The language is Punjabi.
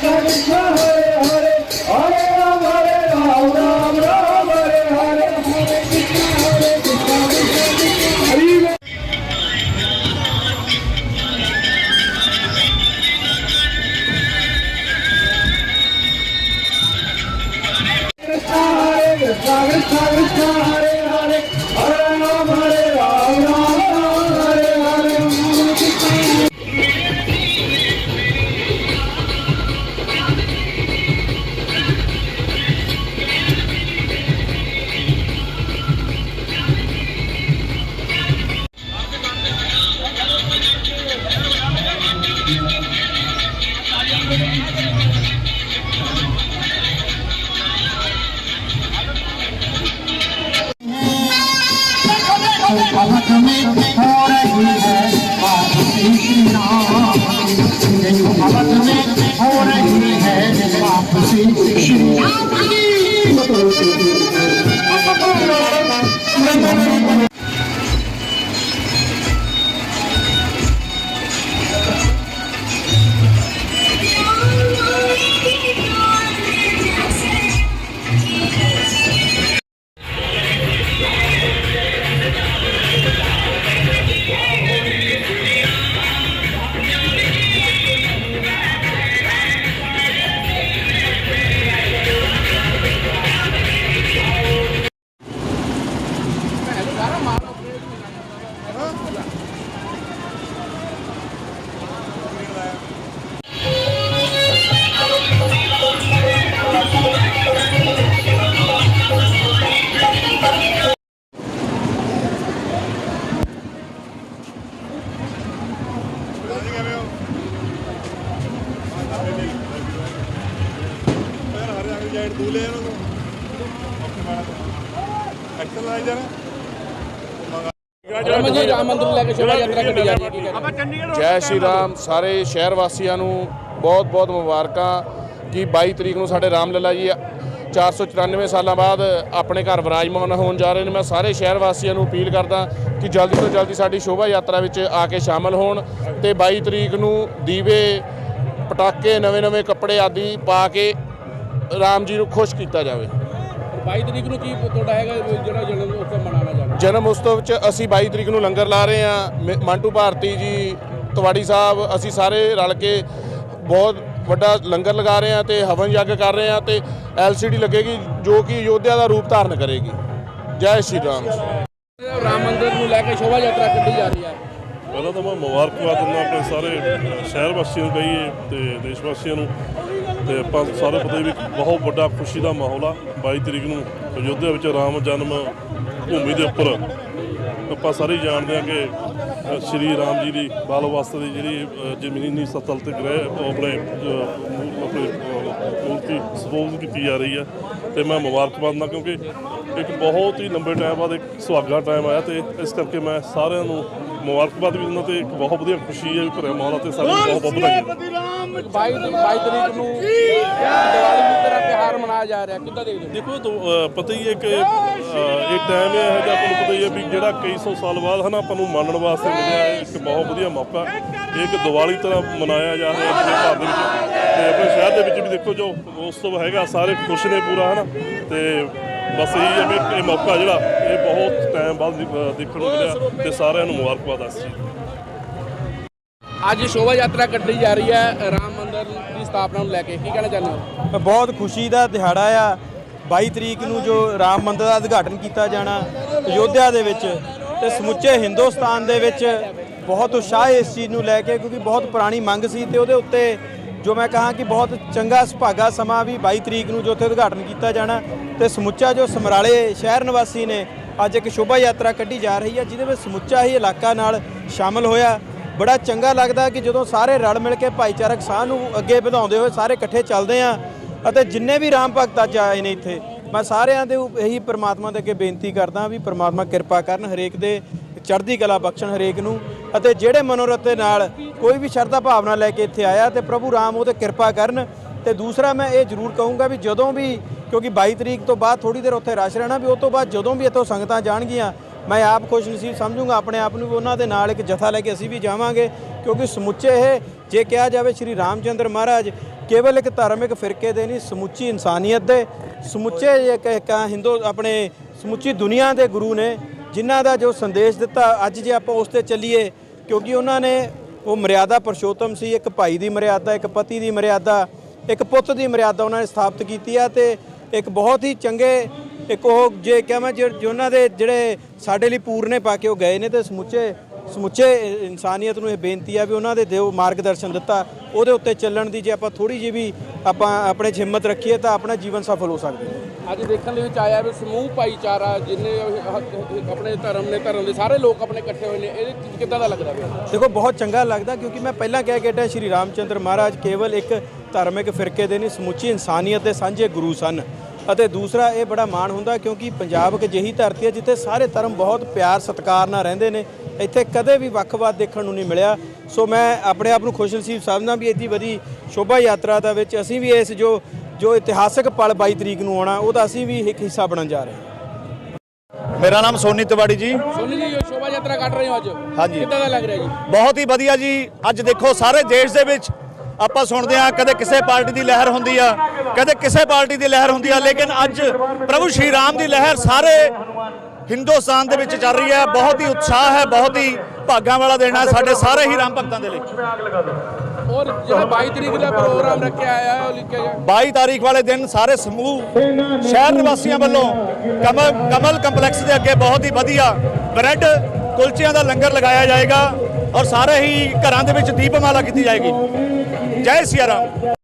Thank you. ਨੂੰ ਲੈ ਕੇ ਸ਼ੋਭਾ ਯਾਤਰਾ ਕੱਢੀ ਜਾ ਰਹੀ ਹੈ ਕੀ ਕਹਿਣਾ ਜੈ ਸ਼੍ਰੀ ਰਾਮ ਸਾਰੇ ਸ਼ਹਿਰ ਵਾਸੀਆਂ ਨੂੰ ਬਹੁਤ ਬਹੁਤ ਮੁਬਾਰਕਾਂ ਕਿ 22 ਤਰੀਕ ਨੂੰ ਸਾਡੇ ਰਾਮ ਲੱਲਾ ਜੀ 494 ਸਾਲਾਂ ਬਾਅਦ ਆਪਣੇ ਘਰ ਵਿਰਾਜਮਾਨ ਹੋਣ ਜਾ ਰਹੇ ਨੇ। ਮੈਂ ਸਾਰੇ ਸ਼ਹਿਰ ਵਾਸੀਆਂ ਨੂੰ ਅਪੀਲ ਕਰਦਾ ਕਿ ਜਲਦੀ ਤੋਂ ਜਲਦੀ ਸਾਡੀ ਸ਼ੋਭਾ ਯਾਤਰਾ ਵਿੱਚ ਆ ਕੇ ਸ਼ਾਮਲ ਹੋਣ ਤੇ 22 ਤਰੀਕ ਨੂੰ ਦੀਵੇ ਪਟਾਕੇ ਨਵੇਂ-ਨਵੇਂ ਕੱਪੜੇ ਆਦਿ ਪਾ ਕੇ ਰਾਮ ਜੀ ਨੂੰ ਖੁਸ਼ ਕੀਤਾ ਜਾਵੇ। 22 ਤਰੀਕ ਨੂੰ ਕੀ ਤੁਹਾਡਾ ਹੈਗਾ ਜਿਹੜਾ ਜਨਮ ਉਤਸਵ ਮਨਾਉਣਾ ਜਾ ਰਿਹਾ ਜਨਮ ਉਤਸਵ ਵਿੱਚ ਅਸੀਂ 22 ਤਰੀਕ ਨੂੰ ਲੰਗਰ ਲਾ ਰਹੇ ਹਾਂ। ਮੰਟੂ ਭਾਰਤੀ ਜੀ ਤਵਾੜੀ ਸਾਹਿਬ ਅਸੀਂ ਸਾਰੇ ਰਲ ਕੇ ਬਹੁਤ ਵੱਡਾ ਲੰਗਰ ਲਗਾ ਰਹੇ ਹਾਂ ਤੇ ਹਵਨ ਯੱਗ ਕਰ ਰਹੇ ਹਾਂ ਤੇ ਐਲਸੀਡੀ ਲੱਗੇਗੀ ਜੋ ਕਿ ਯੋਧਿਆ ਦਾ ਰੂਪ ਧਾਰਨ ਕਰੇਗੀ। ਜੈ ਸ਼੍ਰੀ ਰਾਮ ਰਾਮ ਮੰਦਿਰ ਨੂੰ ਲੈ ਕੇ ਸ਼ੋਭਾ ਯਾਤਰਾ ਕੱਢੀ ਜਾ ਰਹੀ ਹੈ। ਪਹਿਲਾਂ ਤਾਂ ਮੈਂ ਮੁਬਾਰਕਬਾਦ ਦਿੰਦਾ ਆਪਣੇ ਸਾਰੇ ਸ਼ਹਿਰ ਵਾਸੀਆਂ ਨੂੰ ਕਹੀਏ ਤੇ ਦੇਸ਼ ਵਾਸੀਆਂ ਨੂੰ। ਤੇ ਆਪਾਂ ਸਾਰੇ ਪਤਾ ਵੀ ਬਹੁਤ ਵੱਡਾ ਖੁਸ਼ੀ ਦਾ ਮਾਹੌਲ ਆ। 22 ਤਰੀਕ ਨੂੰ ਅਯੋਧਿਆ ਵਿੱਚ ਰਾਮ ਜਨਮ ਭੂਮੀ ਦੇ ਉੱਪਰ ਆਪਾਂ ਸਾਰੇ ਜਾਣਦੇ ਹਾਂ ਕਿ ਸ਼੍ਰੀ ਰਾਮ ਜੀ ਦੀ ਬਾਲ ਅਵਸਥਾ ਦੀ ਜਿਹੜੀ ਜ਼ਮੀਨੀ ਸਤਲ ਤੇ ਗ੍ਰਹਿ, ਉਹ ਆਪਣੇ ਆਪਣੇ ਮੂਰਤੀ ਸਪੋਜ਼ ਕੀਤੀ ਜਾ ਰਹੀ ਹੈ ਤੇ ਮੈਂ ਮੁਬਾਰਕਬਾਦ ਦਿੰਦਾ ਕਿਉਂਕਿ ਇੱਕ ਬਹੁਤ ਹੀ ਲੰਬੇ ਟਾਈਮ ਬਾਅਦ ਇੱਕ ਸੁਹਾਗਾ ਟਾਈਮ ਆਇਆ ਤੇ ਇਸ ਕਰਕੇ ਮੈਂ ਸਾਰਿਆਂ ਨੂੰ ਮੁਬਾਰਕਬਾਦ ਵੀ ਦਿੰਦਾ ਤੇ ਇੱਕ ਬਹੁਤ ਵਧੀਆ ਖੁਸ਼ੀ ਹੈ ਵੀ ਭਰਿਆ ਮਾਹੌਲ ਤੇ ਸਾਰਿਆਂ ਨੂੰ ਬਹੁਤ ਬਹੁਤ ਵਧਾਈਆਂ। 22 ਦੀ 22 ਤਰੀਕ ਨੂੰ ਦੀਵਾਲੀ ਦੀ ਤਰ੍ਹਾਂ ਤਿਉਹਾਰ ਮਨਾਇਆ ਜਾ ਰਿਹਾ। ਕਿੱਦਾਂ ਦੇਖਦੇ ਦੇਖੋ ਪਤਾ ਹੀ ਹੈ ਕਿ ਇਹ ਟਾਈਮ ਇਹ ਹੈ ਜਿਹਾ ਆਪਾਂ ਨੂੰ ਪਤਾ ਹੀ ਹੈ ਵੀ ਜਿਹੜਾ ਕਈ ਸੌ ਸਾਲ ਬਾਅਦ ਹਨਾ ਆਪਾਂ ਨੂੰ ਮੰਨਣ ਵਾਸਤੇ ਮਿਲਿਆ ਹੈ ਇੱਕ ਬਹੁਤ ਵਧੀਆ ਮੌਕਾ ਇਹ ਇੱਕ ਦੀਵਾਲੀ ਤਰ੍ਹਾਂ ਮਨਾਇਆ ਜਾ ਰਿਹਾ ਆਪਣੇ ਭਾਰਤ ਦੇ ਵਿੱਚ। ਤੇ ਆਪਣੇ ਸ਼ਹਿਰ ਦੇ ਵਿੱਚ ਵੀ ਦੇਖੋ ਜੋ ਉਸ ਤੋਂ ਹੈਗਾ ਸਾਰੇ ਖੁਸ਼ ਨੇ ਪੂਰਾ ਹਨਾ। ਤੇ ਬਸ ਇਹੀ ਹੈ ਵੀ ਇਹ ਮੌਕਾ ਜਿਹੜਾ ਇਹ ਬਹੁਤ ਟਾਈਮ ਬਾਅਦ ਦੇਖਣ ਨੂੰ ਮਿਲਿਆ ਤੇ ਸਾਰਿਆਂ ਨੂੰ ਮੁਬਾਰਕਬਾਦ ਇਸ ਚੀਜ਼ ਅੱਜ ਸ਼ੋਭਾ ਯਾਤਰਾ ਕੱਢੀ ਜਾ ਰਹੀ ਹੈ ਰਾਮ ਮੰਦਿਰ ਦੀ ਸਥਾਪਨਾ ਨੂੰ ਲੈ ਕੇ ਕੀ ਕਹਿਣਾ ਚਾਹੁੰਦੇ ਹੋ? ਬਹੁਤ ਖੁਸ਼ੀ ਦਾ ਦਿਹਾੜਾ ਆ। 22 ਤਰੀਕ ਨੂੰ ਜੋ ਰਾਮ ਮੰਦਿਰ ਦਾ ਉਦਘਾਟਨ ਕੀਤਾ ਜਾਣਾ ਅਯੋਧਿਆ ਦੇ ਵਿੱਚ ਤੇ ਸਮੁੱਚੇ ਹਿੰਦੁਸਤਾਨ ਦੇ ਵਿੱਚ ਬਹੁਤ ਉਤਸ਼ਾਹ ਹੈ ਇਸ ਚੀਜ਼ ਨੂੰ ਲੈ ਕੇ ਕਿਉਂਕਿ ਬਹੁਤ ਪੁਰਾਣੀ ਮੰਗ ਸੀ ਤੇ ਉਹਦੇ ਉੱਤੇ ਜੋ ਮੈਂ ਕਹਾਂ ਕਿ ਬਹੁਤ ਚੰਗਾ ਸੁਭਾਗਾ ਸਮਾਂ ਵੀ 22 ਤਰੀਕ ਨੂੰ ਜੋ ਉੱਥੇ ਉਦਘਾਟਨ ਕੀਤਾ ਜਾਣਾ ਤੇ ਸਮੁੱਚਾ ਜੋ ਸਮਰਾਲੇ ਸ਼ਹਿਰ ਨਿਵਾਸੀ ਨੇ ਅੱਜ ਇੱਕ ਸ਼ੋਭਾ ਯਾਤਰਾ ਕੱਢੀ ਜਾ ਰਹੀ ਹੈ, ਜਿਹਦੇ ਵਿੱਚ ਸਮੁੱਚਾ ਹੀ ਇਲਾਕਾ ਨਾਲ ਸ਼ਾਮਲ ਹੋਇਆ। ਬੜਾ ਚੰਗਾ ਲੱਗਦਾ ਕਿ ਜਦੋਂ ਸਾਰੇ ਰਲ ਮਿਲ ਕੇ ਭਾਈਚਾਰਕ ਸਾਹ ਨੂੰ ਅੱਗੇ ਵਧਾਉਂਦੇ ਹੋਏ ਸਾਰੇ ਇਕੱਠੇ ਚੱਲਦੇ ਆ ਅਤੇ ਜਿੰਨੇ ਵੀ ਰਾਮ ਭਗਤ ਅੱਜ ਆਏ ਨੇ ਇੱਥੇ, ਮੈਂ ਸਾਰਿਆਂ ਦੇ ਇਹੀ ਪ੍ਰਮਾਤਮਾ ਦੇ ਅੱਗੇ ਬੇਨਤੀ ਕਰਦਾ ਵੀ ਪ੍ਰਮਾਤਮਾ ਕਿਰਪਾ ਕਰਨ ਹਰੇਕ ਦੇ ਚੜ੍ਹਦੀ ਕਲਾ ਬਖਸ਼ਣ ਹਰੇਕ ਨੂੰ। ਅਤੇ ਜਿਹੜੇ ਮਨੋਰਥ ਦੇ ਨਾਲ ਕੋਈ ਵੀ ਸ਼ਰਧਾ ਭਾਵਨਾ ਲੈ ਕੇ ਇੱਥੇ ਆਇਆ ਤੇ ਪ੍ਰਭੂ ਰਾਮ ਉਹ ਤੇ ਕਿਰਪਾ ਕਰਨ ਤੇ ਦੂਸਰਾ ਮੈਂ ਇਹ ਜ਼ਰੂਰ ਕਹੂੰਗਾ ਵੀ ਜਦੋਂ ਵੀ, ਕਿਉਂਕਿ 22 ਤਰੀਕ ਤੋਂ ਬਾਅਦ ਥੋੜੀ ਦੇਰ ਉੱਥੇ ਰਸ਼ ਰਹਿਣਾ ਵੀ ਉਸ ਤੋਂ ਬਾਅਦ ਜਦੋਂ ਵੀ ਇੱਥੋਂ ਸੰਗਤਾਂ ਜਾਣਗੀਆਂ, ਮੈਂ ਆਪ ਖੁਸ਼ ਨਸੀਬ ਸਮਝੂੰਗਾ, ਆਪਣੇ ਆਪ ਨੂੰ ਵੀ ਉਹਨਾਂ ਦੇ ਨਾਲ ਇੱਕ ਜਥਾ ਲੈ ਕੇ ਅਸੀਂ ਵੀ ਜਾਵਾਂਗੇ, ਕਿਉਂਕਿ ਸਮੁੱਚੇ ਇਹ, ਜੇ ਕਿਹਾ ਜਾਵੇ ਸ਼੍ਰੀ ਰਾਮਚੰਦਰ ਮਹਾਰਾਜ, ਕੇਵਲ ਇੱਕ ਧਾਰਮਿਕ ਫਿਰਕੇ ਦੇ ਨਹੀਂ, ਸਮੁੱਚੀ ਇਨਸਾਨੀਅਤ ਦੇ, ਸਮੁੱਚੇ ਇੱਕ ਇੱਕ ਹਿੰਦੂ, ਆਪਣੇ ਸਮੁੱਚੀ ਦੁਨੀਆ ਦੇ ਗੁਰੂ ਨੇ ਜਿਨ੍ਹਾਂ ਦਾ ਜੋ ਸੰਦੇਸ਼ ਦਿੱਤਾ, ਅੱਜ ਜੇ ਆਪਾਂ ਉਸ ਤੇ ਚੱਲੀਏ, ਕਿਉਂਕਿ ਉਹਨਾਂ ਨੇ ਉਹ ਮਰਿਆਦਾ ਪਰਸ਼ੋਤਮ ਸੀ, ਇੱਕ ਭਾਈ ਦੀ ਮਰਿਆਦਾ, ਇੱਕ ਪਤੀ ਦੀ ਮਰਿਆਦਾ, ਇੱਕ ਪੁੱਤ ਦੀ ਮਰਿਆਦਾ ਉਹਨਾਂ ਨੇ ਸਥਾਪਿਤ ਕੀਤੀ ਆ ਤੇ ਇੱਕ ਬਹੁਤ ਹੀ ਚੰਗੇ, ਇੱਕ ਉਹ ਜੇ ਕਹਾਂ ਜੇ ਜੇ ਉਹਨਾਂ ਦੇ ਜਿਹੜੇ ਸਾਡੇ ਲਈ ਪੂਰਨੇ ਪਾ ਕੇ ਉਹ ਗਏ ਨੇ ਤੇ ਸਮੁੱਚੇ ਸਮੁੱਚੇ ਇਨਸਾਨੀਅਤ ਨੂੰ ਇਹ ਬੇਨਤੀ ਆ ਵੀ ਉਹਨਾਂ ਦੇ ਦਿਓ ਮਾਰਗਦਰਸ਼ਨ ਦਿੱਤਾ ਉਹਦੇ ਉੱਤੇ ਚੱਲਣ ਦੀ ਜੇ ਆਪਾਂ ਥੋੜੀ ਜਿਹੀ ਵੀ ਆਪਾਂ ਆਪਣੇ ਹਿੰਮਤ ਰੱਖੀਏ ਤਾਂ ਆਪਣਾ ਜੀਵਨ ਸਫਲ ਹੋ ਸਕਦਾ ਹੈ। ਅੱਜ ਦੇਖਣ ਦੇ ਵਿੱਚ ਆਇਆ ਵੀ ਸਮੂਹ ਭਾਈਚਾਰਾ ਜਿੰਨੇ ਆਪਣੇ ਧਰਮ ਨੇ ਧਰਮ ਦੇ ਸਾਰੇ ਲੋਕ ਆਪਣੇ ਇਕੱਠੇ ਹੋਏ ਨੇ ਇਹਦੇ ਚ ਕਿੱਦਾਂ ਦਾ ਲੱਗਦਾ ਦੇਖੋ ਬਹੁਤ ਚੰਗਾ ਲੱਗਦਾ ਕਿਉਂਕਿ ਮੈਂ ਪਹਿਲਾਂ ਕਹਿ ਕੇ ਹਟਿਆ ਸ਼੍ਰੀ ਰਾਮਚੰਦਰ ਮਹਾਰਾਜ ਕੇਵਲ ਇੱਕ ਧਾਰਮਿਕ ਫਿਰਕੇ ਦੇ ਨਹੀਂ ਸਮੁੱਚੀ ਇਨਸਾਨੀਅਤ ਦੇ ਸਾਂਝੇ ਗੁਰੂ ਸਨ। ਅਤੇ ਦੂਸਰਾ ਇਹ ਬੜਾ ਮਾਣ ਹੁੰਦਾ ਕਿਉਂਕਿ ਪੰਜਾਬ ਇੱਕ ਅਜਿਹੀ ਧਰਤੀ ਹੈ ਜਿੱਥੇ ਸਾਰੇ ਧਰਮ ਬਹੁਤ ਪਿਆਰ ਸਤਿਕਾਰ ਨਾਲ ਰਹਿੰਦੇ ਨੇ। ਇੱਥੇ ਕਦੇ ਵੀ ਵੱਖਵਾਦ ਦੇਖਣ ਨੂੰ ਨਹੀਂ ਮਿਲਿਆ। ਸੋ ਮੈਂ ਆਪਣੇ ਆਪ ਨੂੰ ਖੁਸ਼ਨਸੀਬ ਸਮਝਦਾ ਵੀ ਇੱਡੀ ਵਧੀ ਸ਼ੋਭਾ ਯਾਤਰਾ ਦਾ ਵਿੱਚ ਅਸੀਂ ਵੀ ਇਸ ਜੋ ਜੋ ਇਤਿਹਾਸਕ ਪਲ 22 ਤਰੀਕ ਨੂੰ ਆਉਣਾ ਉਹਦਾ ਅਸੀਂ ਵੀ ਇੱਕ ਹਿੱਸਾ ਬਣਨ ਜਾ ਰਹੇ ਹਾਂ। ਮੇਰਾ ਨਾਮ ਸੋਨੀ ਤਿਵਾੜੀ ਜੀ। ਸੋਨੀ ਜੀ ਇਹ ਸ਼ੋਭਾ ਯਾਤਰਾ ਕੱਢ ਰਹੇ ਹੋ ਅੱਜ। ਹਾਂਜੀ। ਕਿੱਦਾਂ ਦਾ ਲੱਗ ਰਿਹਾ ਜੀ? ਬਹੁਤ ਹੀ ਵਧੀਆ ਜੀ। ਅੱਜ ਦੇਖੋ ਸਾਰੇ ਦੇਸ਼ ਦੇ ਵਿੱਚ ਆਪਾਂ ਸੁਣਦੇ ਆ ਕਦੇ ਕਿਸੇ ਪਾਰਟੀ ਦੀ ਲਹਿਰ ਹੁੰਦੀ ਆ ਕਦੇ ਕਿਸੇ ਪਾਰਟੀ ਦੀ ਲਹਿਰ ਹੁੰਦੀ ਆ ਲੇਕਿਨ ਅੱਜ ਪ੍ਰਭੂ ਸ਼੍ਰੀ ਰਾਮ ਦੀ ਲਹਿਰ ਸਾਰੇ ਹਿੰਦੁਸਤਾਨ ਦੇ ਵਿੱਚ ਚੱਲ ਰਹੀ ਹੈ। ਬਹੁਤ ਹੀ ਉਤਸ਼ਾਹ ਹੈ ਬਹੁਤ ਹੀ ਭਾਗਾਂ ਵਾਲਾ ਹੈ ਸਾਡੇ ਸਾਰੇ ਹੀ ਰਾਮ ਭਗਤਾਂ ਦੇ ਲਈ। ਔਰ ਜਿਹੜਾ 22 ਤਰੀਕ ਦਾ ਪ੍ਰੋਗਰਾਮ ਰੱਖਿਆ ਆਇਆ ਉਹ ਲਿਖਿਆ ਗਿਆ 22 ਤਾਰੀਖ ਵਾਲੇ ਦਿਨ ਸਾਰੇ ਸਮੂਹ ਸ਼ਹਿਰ ਨਿਵਾਸੀਆਂ ਵੱਲੋਂ ਕਮਲ ਕਮਲ ਕੰਪਲੈਕਸ ਦੇ ਅੱਗੇ ਬਹੁਤ ਹੀ ਵਧੀਆ ਬ੍ਰੈਡ ਕੁਲਚਿਆਂ ਦਾ ਲੰਗਰ ਲਗਾਇਆ ਜਾਏਗਾ। ਔਰ ਸਾਰੇ ਹੀ ਘਰਾਂ ਦੇ ਵਿੱਚ ਦੀਪਮਾਲਾ ਕੀਤੀ ਜਾਏਗੀ। ਜੈ ਸਿਆ ਰਾਮ